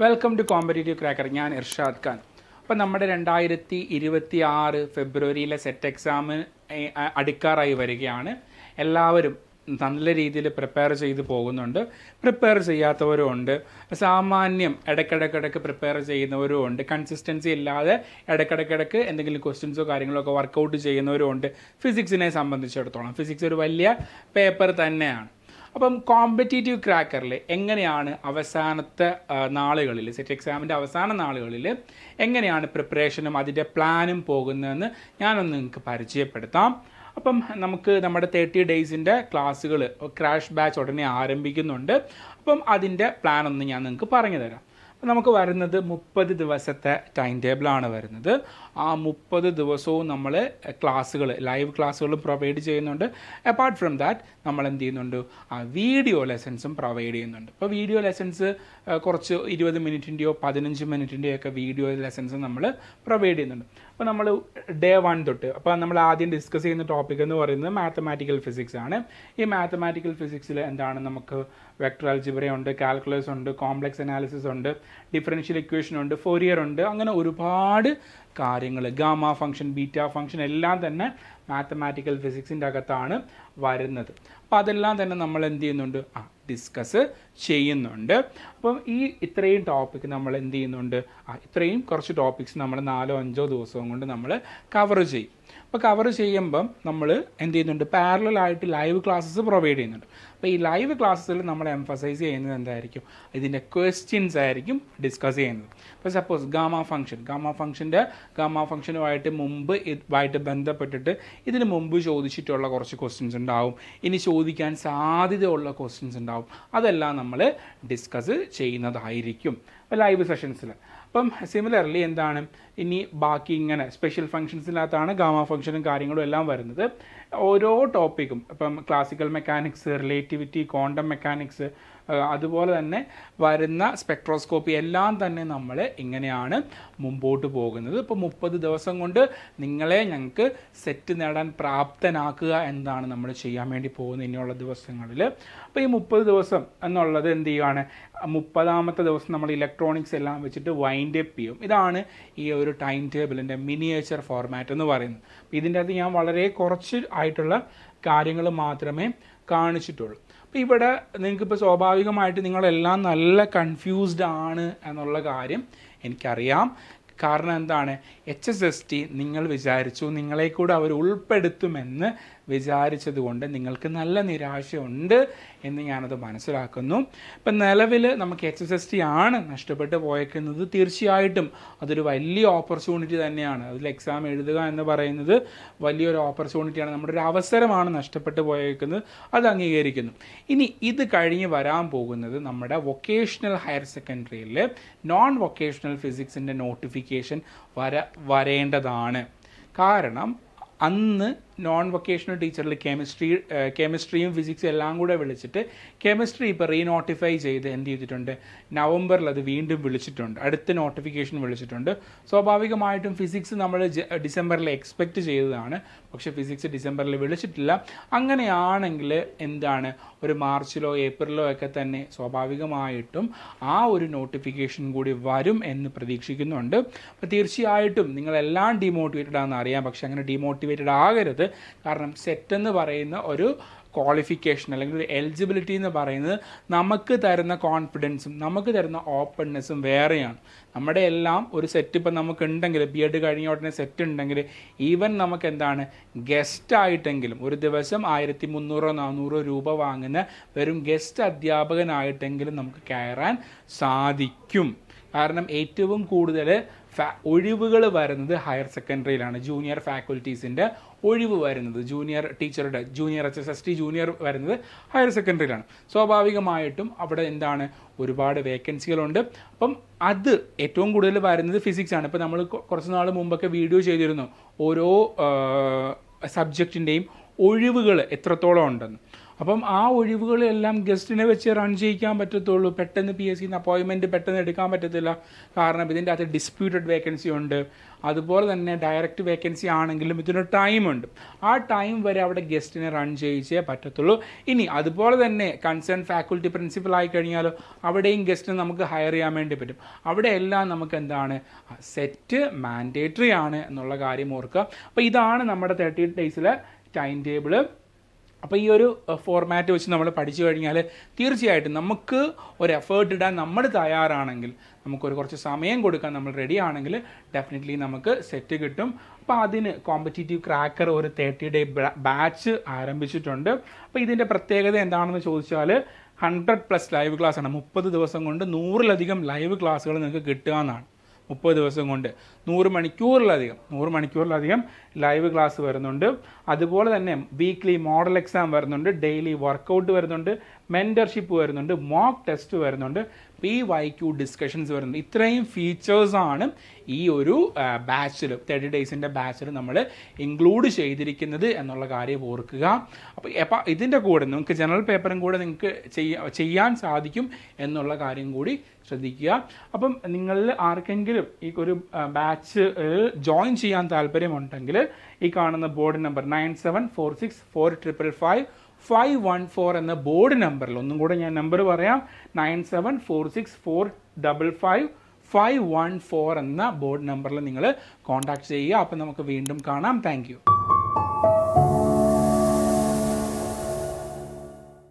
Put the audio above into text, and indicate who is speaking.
Speaker 1: Welcome to competitive cracker ഞാൻ ഇർഷാദ് ഖാൻ. അപ്പം നമ്മുടെ രണ്ടായിരത്തി ഇരുപത്തി ആറ് ഫെബ്രുവരിയിലെ സെറ്റ് എക്സാം അടുക്കാറായി വരികയാണ്. എല്ലാവരും നല്ല രീതിയിൽ പ്രിപ്പയർ ചെയ്ത് പോകുന്നുണ്ട്. പ്രിപ്പയർ ചെയ്യാത്തവരും ഉണ്ട്. സാമാന്യം ഇടയ്ക്കിടയ്ക്കിടയ്ക്ക് പ്രിപ്പയർ ചെയ്യുന്നവരും ഉണ്ട്. കൺസിസ്റ്റൻസി ഇല്ലാതെ ഇടയ്ക്കിടയ്ക്കിടയ്ക്ക് എന്തെങ്കിലും ക്വസ്റ്റ്യൻസോ കാര്യങ്ങളൊക്കെ വർക്കൗട്ട് ചെയ്യുന്നവരും ഉണ്ട്. ഫിസിക്സിനെ സംബന്ധിച്ചിടത്തോളം. ഫിസിക്സ് ഒരു വലിയ പേപ്പർ തന്നെയാണ്. അപ്പം കോമ്പറ്റേറ്റീവ് ക്രാക്കറിൽ എങ്ങനെയാണ് അവസാനത്തെ നാളുകളിൽ സെറ്റ് എക്സാമിന്റെ അവസാന നാളുകളിൽ എങ്ങനെയാണ് പ്രിപ്പറേഷനും അതിന്റെ പ്ലാനും പോകുന്നതെന്ന് ഞാനൊന്ന് നിങ്ങൾക്ക് പരിചയപ്പെടുത്താം. അപ്പം നമുക്ക് നമ്മുടെ തേർട്ടി ഡേയ്സിന്റെ ക്ലാസ്സുകൾ ക്രാഷ് ബാച്ച് ഉടനെ ആരംഭിക്കുന്നുണ്ട്. അപ്പം അതിന്റെ പ്ലാൻ ഒന്ന് ഞാൻ നിങ്ങൾക്ക് പറഞ്ഞു തരാം നമുക്ക് വരുന്നത് മുപ്പത് ദിവസത്തെ ടൈം ടേബിളാണ് വരുന്നത്. ആ മുപ്പത് ദിവസവും നമ്മൾ ക്ലാസ്സുകൾ ലൈവ് ക്ലാസ്സുകളും പ്രൊവൈഡ് ചെയ്യുന്നുണ്ട്. അപ്പാർട്ട് ഫ്രം ദാറ്റ് നമ്മൾ എന്ത് ചെയ്യുന്നുണ്ട്? ആ വീഡിയോ ലെസൺസും പ്രൊവൈഡ് ചെയ്യുന്നുണ്ട്. ഇപ്പോൾ വീഡിയോ ലെസൺസ് കുറച്ച് ഇരുപത് മിനിറ്റിന്റെയോ പതിനഞ്ച് മിനിറ്റിന്റെയോ ഒക്കെ വീഡിയോ ലെസൺസ് നമ്മൾ പ്രൊവൈഡ് ചെയ്യുന്നുണ്ട്. അപ്പോൾ നമ്മൾ ഡേ വൺ തൊട്ട് അപ്പോൾ നമ്മൾ ആദ്യം ഡിസ്കസ് ചെയ്യുന്ന ടോപ്പിക് എന്ന് പറയുന്നത് മാത്തമാറ്റിക്കൽ ഫിസിക്സ് ആണ്. ഈ മാത്തമാറ്റിക്കൽ ഫിസിക്സിൽ എന്താണ്? നമുക്ക് വെക്ടർ അൽജിബ്ര ഉണ്ട് കാൽക്കുലസ് ഉണ്ട് കോംപ്ലക്സ് അനാലിസിസ് ഉണ്ട് ഡിഫറൻഷ്യൽ ഇക്വേഷൻ ഉണ്ട് ഫോറിയർ ഉണ്ട് അങ്ങനെ ഒരുപാട് കാര്യങ്ങൾ. ഗാമ ഫംഗ്ഷൻ ബീറ്റ ഫംഗ്ഷൻ എല്ലാം തന്നെ മാത്തമാറ്റിക്കൽ ഫിസിക്സിന്റെ അകത്താണ് വരുന്നത്. അപ്പോൾ അതെല്ലാം തന്നെ നമ്മൾ എന്ത് ചെയ്യുന്നുണ്ട്? ആ ഡിസ്കസ് ചെയ്യുന്നുണ്ട്. അപ്പം ഈ ഇത്രയും ടോപ്പിക് നമ്മൾ എന്ത് ചെയ്യുന്നുണ്ട്? ആ ഇത്രയും കുറച്ച് ടോപ്പിക്സ് നമ്മൾ നാലോ അഞ്ചോ ദിവസവും കൊണ്ട് നമ്മൾ കവർ ചെയ്യും. അപ്പോൾ കവർ ചെയ്യുമ്പം നമ്മൾ എന്ത് ചെയ്യുന്നുണ്ട്? പാരലൽ ആയിട്ട് ലൈവ് ക്ലാസ്സസ് പ്രൊവൈഡ് ചെയ്യുന്നുണ്ട്. അപ്പോൾ ഈ ലൈവ് ക്ലാസ്സസിൽ നമ്മൾ എംഫസൈസ് ചെയ്യുന്നത് എന്തായിരിക്കും? ഇതിന്റെ ക്വസ്റ്റ്യൻസ് ആയിരിക്കും ഡിസ്കസ് ചെയ്യുന്നത്. ഇപ്പോൾ സപ്പോസ് ഗാമ ഫംഗ്ഷൻ ഗാമ ഫംഗ്ഷന്റെ ഗാമ ഫംഗ്ഷനുമായിട്ട് മുമ്പ് ഇതുമായിട്ട് ബന്ധപ്പെട്ടിട്ട് ഇതിന് മുമ്പ് ചോദിച്ചിട്ടുള്ള കുറച്ച് ക്വസ്റ്റ്യൻസ് ഉണ്ടാവും. ഇനി ചോദിക്കാൻ സാധ്യതയുള്ള ക്വസ്റ്റ്യൻസ് ഉണ്ടാവും. അതെല്ലാം നമ്മൾ ഡിസ്കസ് ചെയ്യുന്നതായിരിക്കും. ലൈവ് സെഷൻസിൽ അപ്പം സിമിലർലി എന്താണ്? ഇനി ബാക്കി ഇങ്ങനെ സ്പെഷ്യൽ ഫങ്ഷൻസിനകത്താണ് ഗാമ ഫംഗ്ഷനും കാര്യങ്ങളും എല്ലാം വരുന്നത്. ഓരോ ടോപ്പിക്കും ഇപ്പം classical mechanics relativity quantum mechanics അതുപോലെ തന്നെ വരുന്ന സ്പെക്ട്രോസ്കോപ്പി എല്ലാം തന്നെ നമ്മൾ ഇങ്ങനെയാണ് മുമ്പോട്ട് പോകുന്നത്. ഇപ്പോൾ മുപ്പത് ദിവസം കൊണ്ട് നിങ്ങളെ ഞങ്ങൾക്ക് സെറ്റ് നേടാൻ പ്രാപ്തനാക്കുക എന്നതാണ് നമ്മൾ ചെയ്യാൻ വേണ്ടി പോകുന്നത് ഇനിയുള്ള ദിവസങ്ങളിൽ അപ്പോൾ ഈ മുപ്പത് ദിവസം എന്നുള്ളത് എന്ത് ചെയ്യുകയാണ് മുപ്പതാമത്തെ ദിവസം നമ്മൾ ഇലക്ട്രോണിക്സ് എല്ലാം വെച്ചിട്ട് വൈൻഡ് അപ്പ് ചെയ്യും. ഇതാണ് ഈ ഒരു ടൈം ടേബിളിന്റെ മിനിയേച്ചർ ഫോർമാറ്റ് എന്ന് പറയുന്നത്. ഇതിന്റെ അകത്ത് ഞാൻ വളരെ കുറച്ച് ആയിട്ടുള്ള കാര്യങ്ങൾ മാത്രമേ കാണിച്ചിട്ടുള്ളൂ. അപ്പോൾ ഇവിടെ നിങ്ങൾക്കിപ്പോൾ സ്വാഭാവികമായിട്ട് നിങ്ങളെല്ലാം നല്ല കൺഫ്യൂസ്ഡ് ആണ് എന്നുള്ള കാര്യം എനിക്കറിയാം. കാരണം എന്താണ്? എച്ച് എസ് എസ് ടി നിങ്ങൾ വിചാരിച്ചു നിങ്ങളെ കൂടെ അവർ ഉൾപ്പെടുത്തുമെന്ന് വിചാരിച്ചത് കൊണ്ട് നിങ്ങൾക്ക് നല്ല നിരാശയുണ്ട് എന്ന് ഞാനത് മനസ്സിലാക്കുന്നു. ഇപ്പം നിലവിൽ നമുക്ക് എച്ച് എസ് എസ് ടി ആണ് നഷ്ടപ്പെട്ടു പോയേക്കുന്നത് തീർച്ചയായിട്ടും. അതൊരു വലിയ ഓപ്പർച്യൂണിറ്റി തന്നെയാണ്. അതിൽ എക്സാം എഴുതുക എന്ന് പറയുന്നത് വലിയൊരു ഓപ്പർച്യൂണിറ്റിയാണ് നമ്മുടെ ഒരു അവസരമാണ് നഷ്ടപ്പെട്ടു പോയേക്കുന്നത്. അത് അംഗീകരിക്കുന്നു. ഇനി ഇത് കഴിഞ്ഞ് വരാൻ പോകുന്നത് നമ്മുടെ വൊക്കേഷണൽ ഹയർ സെക്കൻഡറിയിൽ നോൺ വൊക്കേഷണൽ ഫിസിക്സിന്റെ നോട്ടിഫിക്കേഷൻ വര വരേണ്ടതാണ്. കാരണം അന്ന് നോൺ വൊക്കേഷണൽ ടീച്ചറിൽ കെമിസ്ട്രി കെമിസ്ട്രിയും ഫിസിക്സും എല്ലാം കൂടെ വിളിച്ചിട്ട് കെമിസ്ട്രി ഇപ്പോൾ റീനോട്ടിഫൈ ചെയ്ത് എന്ത് ചെയ്തിട്ടുണ്ട്? നവംബറിൽ അത് വീണ്ടും വിളിച്ചിട്ടുണ്ട്. അടുത്ത നോട്ടിഫിക്കേഷൻ വിളിച്ചിട്ടുണ്ട്. സ്വാഭാവികമായിട്ടും ഫിസിക്സ് നമ്മൾ ഡിസംബറിൽ എക്സ്പെക്റ്റ് ചെയ്തതാണ്. പക്ഷേ ഫിസിക്സ് ഡിസംബറിൽ വിളിച്ചിട്ടില്ല. അങ്ങനെയാണെങ്കിൽ എന്താണ്? ഒരു മാർച്ചിലോ ഏപ്രിലോ ഒക്കെ തന്നെ സ്വാഭാവികമായിട്ടും ആ ഒരു നോട്ടിഫിക്കേഷൻ കൂടി വരും എന്ന് പ്രതീക്ഷിക്കുന്നുണ്ട്. അപ്പോൾ തീർച്ചയായിട്ടും നിങ്ങളെല്ലാം ഡിമോട്ടിവേറ്റഡ് ആണെന്ന് അറിയാം. പക്ഷെ അങ്ങനെ ഡിമോട്ടിവേറ്റഡ് ആകരുത്. കാരണം സെറ്റ് എന്ന് പറയുന്ന ഒരു ക്വാളിഫിക്കേഷൻ അല്ലെങ്കിൽ ഒരു എലിജിബിലിറ്റി എന്ന് പറയുന്നത് നമുക്ക് തരുന്ന കോൺഫിഡൻസും നമുക്ക് തരുന്ന ഓപ്പൺനെസ്സും വേറെയാണ്. നമ്മുടെ എല്ലാം ഒരു സെറ്റ് ഇപ്പം നമുക്കുണ്ടെങ്കിൽ ബി എഡ് കഴിഞ്ഞ ഉടനെ സെറ്റ് ഉണ്ടെങ്കിൽ ഈവൻ നമുക്ക് എന്താണ് ഗസ്റ്റ് ആയിട്ടെങ്കിലും ഒരു ദിവസം ആയിരത്തി മുന്നൂറോ നാനൂറോ രൂപ വാങ്ങുന്ന വെറും ഗസ്റ്റ് അധ്യാപകനായിട്ടെങ്കിലും നമുക്ക് കയറാൻ സാധിക്കും. കാരണം ഏറ്റവും കൂടുതൽ ഒഴിവുകൾ വരുന്നത് ഹയർ സെക്കൻഡറിയിലാണ് ജൂനിയർ ഫാക്കൽറ്റീസിന്റെ ഒഴിവ് വരുന്നത് ജൂനിയർ ടീച്ചറുടെ junior H S S T junior വരുന്നത് ഹയർ സെക്കൻഡറിയിലാണ്. സ്വാഭാവികമായിട്ടും അവിടെ എന്താണ് ഒരുപാട് വേക്കൻസികളുണ്ട്. അപ്പം അത് ഏറ്റവും കൂടുതൽ വരുന്നത് ഫിസിക്സ് ആണ്. ഇപ്പം നമ്മൾ കുറച്ച് നാൾ മുമ്പൊക്കെ വീഡിയോ ചെയ്തിരുന്നു. ഓരോ സബ്ജക്റ്റിന്റെയും ഒഴിവുകൾ എത്രത്തോളം ഉണ്ടെന്ന്. അപ്പം ആ ഒഴിവുകളെല്ലാം ഗസ്റ്റിനെ വെച്ച് റൺ ചെയ്യിക്കാൻ പറ്റത്തുള്ളൂ. പെട്ടെന്ന് പി എസ് സിന്ന് അപ്പോയിൻമെന്റ് പെട്ടെന്ന് എടുക്കാൻ പറ്റത്തില്ല. കാരണം ഇതിന്റെ അകത്ത് ഡിസ്പ്യൂട്ടഡ് വേക്കൻസി ഉണ്ട്. അതുപോലെ തന്നെ ഡയറക്റ്റ് വേക്കൻസി ആണെങ്കിലും ഇതിനൊരു ടൈമുണ്ട് ആ ടൈം വരെ അവിടെ ഗസ്റ്റിനെ റൺ ചെയ്യിച്ചേ പറ്റത്തുള്ളൂ. ഇനി അതുപോലെ തന്നെ കൺസേൺ ഫാക്കൽറ്റി പ്രിൻസിപ്പൽ ആയി കഴിഞ്ഞാലോ അവിടെയും ഗസ്റ്റിനെ നമുക്ക് ഹയർ ചെയ്യാൻ വേണ്ടി പറ്റും. അവിടെ എല്ലാം നമുക്ക് എന്താണ്? സെറ്റ് മാൻഡേറ്ററി ആണ് എന്നുള്ള കാര്യം ഓർക്കുക. അപ്പോൾ ഇതാണ് നമ്മുടെ തേർട്ടി ഡേയ്സിലെ ടൈം ടേബിൾ അപ്പോൾ ഈ ഒരു ഫോർമാറ്റ് വെച്ച് നമ്മൾ പഠിച്ചു കഴിഞ്ഞാൽ തീർച്ചയായിട്ടും നമുക്ക് ഒരു എഫേർട്ട് ഇടാൻ നമ്മൾ തയ്യാറാണെങ്കിൽ നമുക്കൊരു കുറച്ച് സമയം കൊടുക്കാൻ നമ്മൾ റെഡി ആണെങ്കിൽ ഡെഫിനറ്റ്ലി നമുക്ക് സെറ്റ് കിട്ടും. അപ്പോൾ അതിന് കോമ്പറ്റീറ്റീവ് ക്രാക്കർ ഒരു തേർട്ടി ഡേ ബാച്ച് ആരംഭിച്ചിട്ടുണ്ട്. അപ്പോൾ ഇതിന്റെ പ്രത്യേകത എന്താണെന്ന് ചോദിച്ചാൽ ഹൺഡ്രഡ് പ്ലസ് ലൈവ് ക്ലാസ് ആണ്. മുപ്പത് ദിവസം കൊണ്ട് നൂറിലധികം ലൈവ് ക്ലാസ്സുകൾ നിങ്ങൾക്ക് കിട്ടുക എന്നാണ്. മുപ്പത് ദിവസം കൊണ്ട്. നൂറ് മണിക്കൂറിലധികം നൂറ് മണിക്കൂറിലധികം ലൈവ് ക്ലാസ് വരുന്നുണ്ട്. അതുപോലെ തന്നെ വീക്ക്ലി മോഡൽ എക്സാം വരുന്നുണ്ട് ഡെയിലി വർക്കൗട്ട് വരുന്നുണ്ട് മെന്റർഷിപ്പ് വരുന്നുണ്ട് മോക്ക് ടെസ്റ്റ് വരുന്നുണ്ട്. പി വൈ ഡിസ്കഷൻസ് വരുന്നുണ്ട് ഇത്രയും ഫീച്ചേഴ്സാണ് ഈ ഒരു ബാച്ചിൽ തേർട്ടി ഡേയ്സിന്റെ ബാച്ചിൽ നമ്മൾ ഇൻക്ലൂഡ് ചെയ്തിരിക്കുന്നത് എന്നുള്ള കാര്യം ഓർക്കുക. അപ്പോൾ അപ്പം ഇതിന്റെ കൂടെ നിങ്ങൾക്ക് ജനറൽ പേപ്പറും കൂടെ നിങ്ങൾക്ക് ചെയ്യാ ചെയ്യാൻ സാധിക്കും എന്നുള്ള കാര്യം കൂടി ശ്രദ്ധിക്കുക. അപ്പം നിങ്ങളിൽ ആർക്കെങ്കിലും ഈ ഒരു ബാച്ച് ജോയിൻ ചെയ്യാൻ താല്പര്യമുണ്ടെങ്കിൽ ഈ കാണുന്ന board number nine seven four six four triple five five one four എന്ന ബോർഡ് നമ്പറിൽ ഒന്നും കൂടെ ഞാൻ നമ്പർ പറയാം. Nine seven four six four double five five one four എന്ന ബോർഡ് നമ്പറിൽ നിങ്ങൾ കോൺടാക്ട് ചെയ്യുക. അപ്പം നമുക്ക് വീണ്ടും കാണാം. താങ്ക്